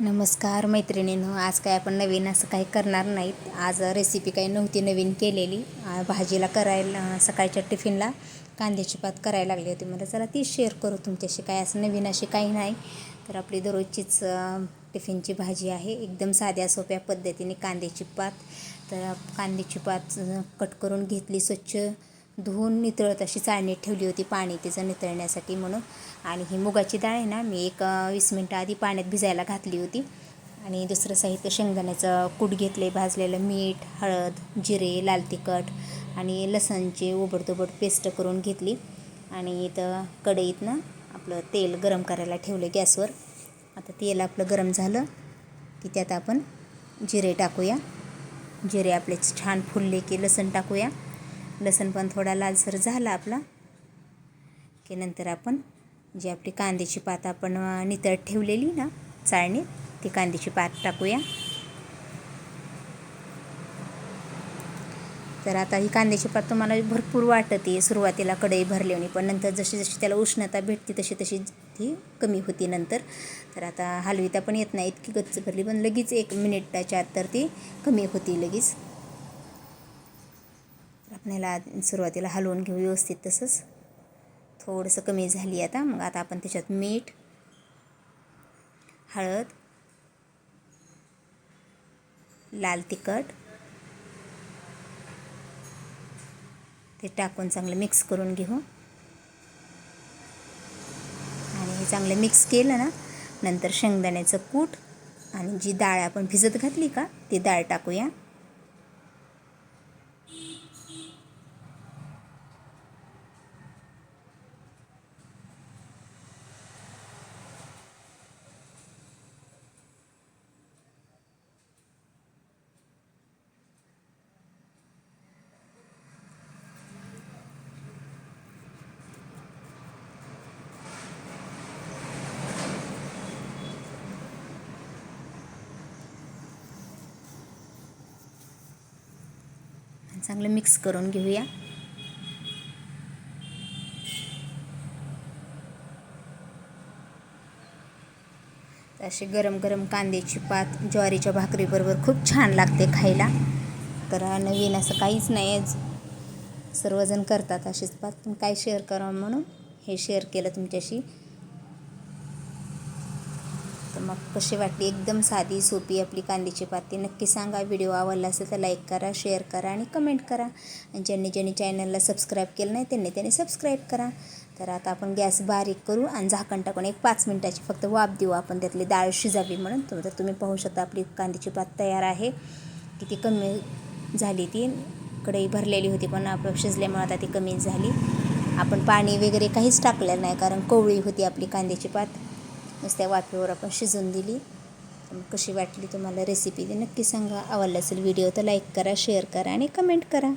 नमस्कार मैत्रिणींनो आज काय आपण नवीन असं काही करणार नाहीत. आज रेसिपी काही नव्हती नवीन केलेली. भाजीला करायला सकाळच्या टिफिनला कांद्याची पात करायला लागली होती. मला चला ती शेअर करू तुमच्याशी. काय असं नवीन अशी काही नाही. तर आपली दररोजचीच टिफिनची भाजी आहे. एकदम साध्या सोप्या पद्धतीने कांद्याची पात तर कांद्याची पात कट करून घेतली स्वच्छ. धुवून नितळत अशी चाळणीत ठेवली होती पाणी तिचं नितळण्यासाठी म्हणून. आणि ही मुगाची डाळ आहे ना मी एक वीस मिनटं आधी पाण्यात भिजायला घातली होती. आणि दुसरं साहित्य शेंगदाण्याचं कूट घेतले भाजलेलं मीठ हळद जिरे लाल तिखट आणि लसणची ओबडतोबड पेस्ट करून घेतली. आणि इथं कढईत ना आपलं तेल गरम करायला ठेवलं गॅसवर. आता तेल आपलं गरम झालं की त्यात आपण जिरे टाकूया. जिरे आपले छान फुलले की लसण टाकूया. लसण पण थोडा लालसर झाला आपला. की नंतर आपण जी आपली कांद्याची पात आपण नितळ नितळत ठेवलेली ना चाळणीत ती कांद्याची पात टाकूया. तर आता ही कांद्याची पात तुम्हाला भरपूर वाटते सुरुवातीला कढई भरल्याने पण नंतर जशी जशी त्याला उष्णता भेटते तशी तशी ती कमी होती नंतर. तर आता हलविता पण येत नाही इतकी गच्च भरली पण लगेच एक मिनिटाच्या आत तर ती कमी होती लगेच. ह्याला सुरुवातीला हलवून घेऊ व्यवस्थित तसंच. थोडंसं कमी झाली आता मग आता आपण त्याच्यात मीठ हळद लाल तिखट ते टाकून चांगलं मिक्स करून घेऊ. आणि हे चांगलं मिक्स केलं ना नंतर शेंगदाण्याचं कूट आणि जी डाळ आपण भिजत घातली का ती डाळ टाकूया. चांगलं मिक्स करून घेऊया. असे गरम गरम कांद्याची पात ज्वारीच्या भाकरीबरोबर खूप छान लागते खायला. तर नवीन असं काहीच नाही आहे. सर्वजण करतात अशीच पात. पण काय शेअर करावं म्हणून हे शेअर केलं तुमच्याशी. मग कशी वाटली? एकदम साधी सोपी आपली कांद्याची पात. ती नक्की सांगा. व्हिडिओ आवडला असेल तर लाईक करा शेअर करा आणि कमेंट करा. आणि ज्यांनी ज्यांनी चॅनलला सबस्क्राईब केलं नाही त्यांनी त्यांनी सबस्क्राईब करा. तर आता आपण गॅस बारीक करू आणि झाकण टाकून एक पाच मिनटाची फक्त वाफ देऊ. आपण त्यातली डाळ शिजावी म्हणून. तर तर तुम्ही पाहू शकता आपली कांद्याची पात तयार आहे. किती कमी झाली ती. कढई भरलेली होती पण आपण शिजल्यामुळे आता ती कमी झाली. आपण पाणी वगैरे काहीच टाकलेलं नाही कारण कोवळी होती आपली कांद्याची पात. नुसत्या वाफेवर आपण शिजवून दिली. कशी वाटली तुम्हाला रेसिपी ती नक्की सांगा. आवडलं असेल व्हिडिओ तर लाईक करा शेअर करा आणि कमेंट करा.